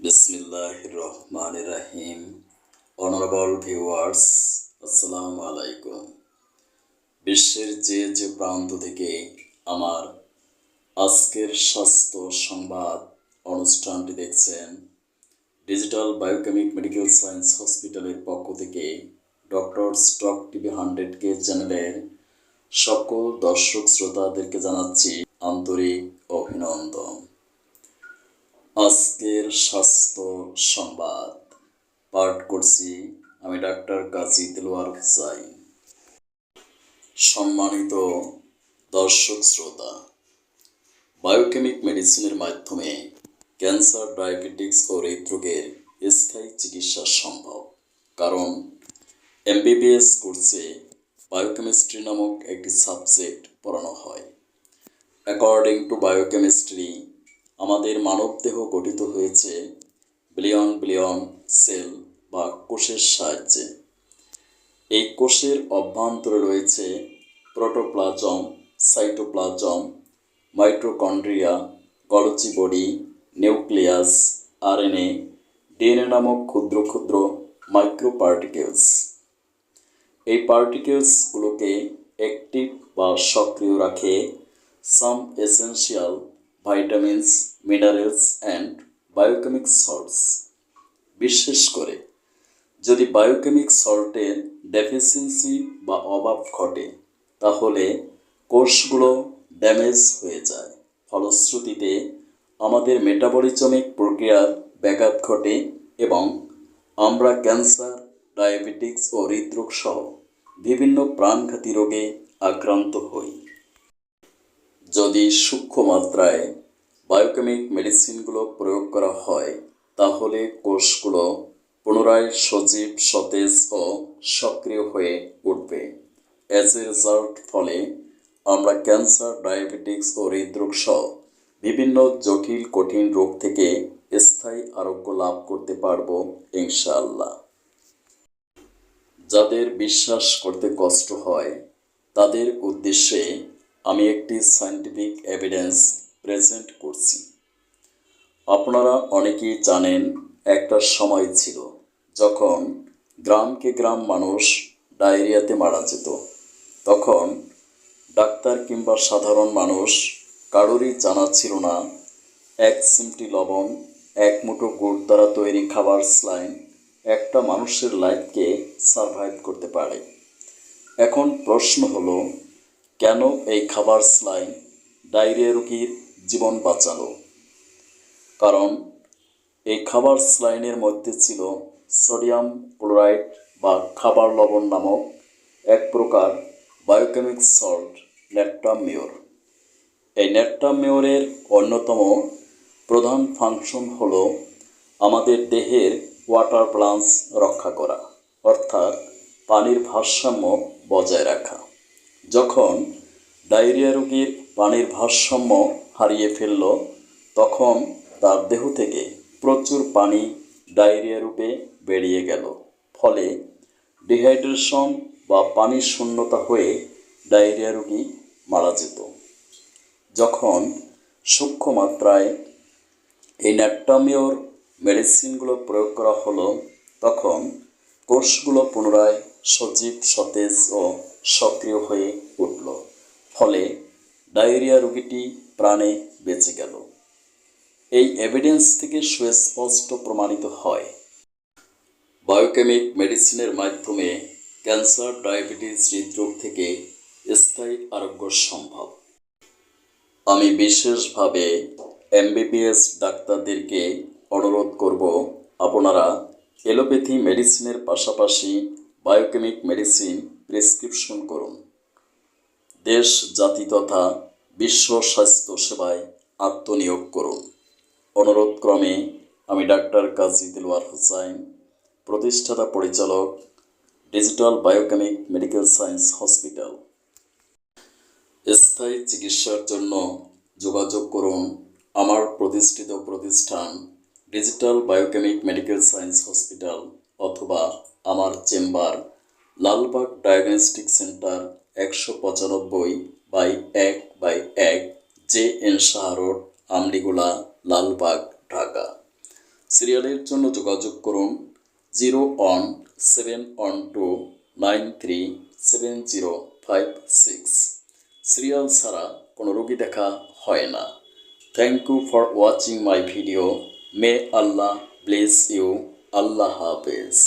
বিসমিল্লাহ রহমান রাহিম honourable viewers আসসালামু আলাইকুম। বিশ্বের যে যে প্রান্ত থেকে আমার আজকের স্বাস্থ্য সংবাদ অনুষ্ঠানটি দেখছেন ডিজিটাল বায়োকেমিক মেডিকেল সায়েন্স হসপিটালের পক্ষ থেকে ডক্টর স্টক টিভি হান্ড্রেড কে চ্যানেলের সকল দর্শক শ্রোতাদেরকে জানাচ্ছি আন্তরিক অভিনন্দন। আজকের স্বাস্থ্য সংবাদ। পাঠ করছি আমি ডাক্তার কাজী দিলওয়ার হুসাইন। সম্মানিত দর্শক শ্রোতা, বায়োকেমিক মেডিসিনের মাধ্যমে ক্যান্সার ডায়াবেটিক্স ও হৃদরোগের স্থায়ী চিকিৎসা সম্ভব। কারণ এমবিবিএস কোর্সে বায়োকেমিস্ট্রি নামক একটি সাবজেক্ট পড়ানো হয়। অ্যাকর্ডিং টু বায়োকেমিস্ট্রি আমাদের মানবদেহ গঠিত হয়েছে বিলিয়ন বিলিয়ন সেল বা কোষের সাহায্যে। এই কোষের অভ্যন্তরে রয়েছে protoplasm, cytoplasm mitochondria Golgi body nucleus, RNA, DNA নামক ক্ষুদ্র ক্ষুদ্র মাইক্রোপার্টিকেলস। এই পার্টিকেলসগুলোকে অ্যাক্টিভ বা সক্রিয় রাখে some essential vitamins minerals and biochemic salts বিশেষ করে, যদি বায়োকেমিক সল্টের ডেফিসিয়েন্সি বা অভাব ঘটে, তাহলে কোষগুলো ড্যামেজ হয়ে যায়। ফলশ্রুতিতে, আমাদের মেটাবলিজমিক প্রক্রিয়ার ব্যাঘাত ঘটে এবং আমরা ক্যান্সার ডায়াবেটিক্স ও হৃদরোগ সহ বিভিন্ন প্রাণঘাতী রোগে আক্রান্ত হই। যদি সূক্ষ্ম মাত্রায় বায়োকেমিক মেডিসিনগুলো প্রয়োগ করা হয়, তাহলে কোষগুলো পুনরায় সজীব, সতেজ ও সক্রিয় হয়ে উঠবে। অ্যাজ এ রেজাল্ট ফলে আমরা ক্যান্সার, ডায়াবেটিক্স ও হৃদরোগ সহ বিভিন্ন জটিল, কঠিন রোগ থেকে স্থায়ী আরোগ্য লাভ করতে পারব, ইনশাআল্লাহ। যাদের বিশ্বাস করতে কষ্ট হয়, তাদের উদ্দেশ্যে আমি একটি সায়েন্টিফিক এভিডেন্স প্রেজেন্ট করছি। আপনারা অনেকেই জানেন, একটা সময় ছিল যখন গ্রামকে গ্রাম মানুষ ডায়রিয়াতে মারা যেত। তখন ডাক্তার কিংবা সাধারণ মানুষ কারোরই জানা ছিল না, এক সিমটি লবণ, এক মুঠো গুড় দ্বারা তৈরি খাবার স্লাইন একটা মানুষের লাইফকে সারভাইভ করতে পারে। এখন প্রশ্ন হলো, কেন এই খাবার স্লাইন ডায়রিয়া রোগীর জীবন বাঁচালো। কারণ, এই খাবার স্লাইনের মধ্যে ছিল সোডিয়াম ক্লোরাইড বা খাবার লবণ নামক এক প্রকার বায়োকেমিক সল্ট ন্যাট্রামিওর এই ন্যাট্রামিওরের অন্যতম প্রধান ফাংশন হল আমাদের দেহের ওয়াটার ব্যালান্স রক্ষা করা, অর্থাৎ পানির ভারসাম্য বজায় রাখা। যখন ডায়রিয়া রোগীর পানির ভারসাম্য হারিয়ে ফেলল, তখন তার দেহ থেকে প্রচুর পানি ডায়রিয়া রূপে বেরিয়ে গেল। ফলে ডিহাইড্রেশন বা পানির শূন্যতা হয়ে ডায়রিয়া রোগী মারা যেত। যখন সূক্ষ্ম মাত্রায় এই ন্যাট্টামিওর মেডিসিনগুলো প্রয়োগ করা হলো, তখন কোষগুলো পুনরায় সজীব, সতেজ ও সক্রিয় হয়ে উঠল। ফলে ডায়রিয়া রোগীটি প্রাণে বেঁচে গেল। এই এভিডেন্স থেকে সুস্পষ্ট প্রমাণিত হয়। বায়োকেমিক মেডিসিনের মাধ্যমে ক্যান্সার ডায়াবেটিস হৃদরোগ থেকে স্থায়ী আরোগ্য সম্ভব। আমি বিশেষভাবে এমবিবিএস ডাক্তারদেরকে অনুরোধ করব, আপনারা এলোপ্যাথি মেডিসিনের পাশাপাশি বায়োকেমিক মেডিসিন প্রেসক্রিপশন করুন। দেশ, জাতি তথা বিশ্ব স্বাস্থ্য সেবায় আত্মনিয়োগ করুন। অনুরোধক্রমে আমি ডাক্তার কাজী দিলওয়ার হুসাইন, প্রতিষ্ঠাতা পরিচালক, digital biochemic medical science hospital. স্থায়ী চিকিৎসার জন্য যোগাযোগ করুন আমার প্রতিষ্ঠিত প্রতিষ্ঠান digital biochemic medical science hospital অথবা আমার চেম্বার লালবাগ ডায়াগনস্টিক সেন্টার একশো পঁচানব্বই বাই এক বাই এক J N Shah road, Amligola, Lalbagh, Dhaka. সিরিয়ালের জন্য যোগাযোগ করুন zero one seven one two nine three seven zero five six. Serial ছাড়া কোনো রোগী দেখা হয় না। Thank you for watching my video may Allah bless you Allah হাফেজ।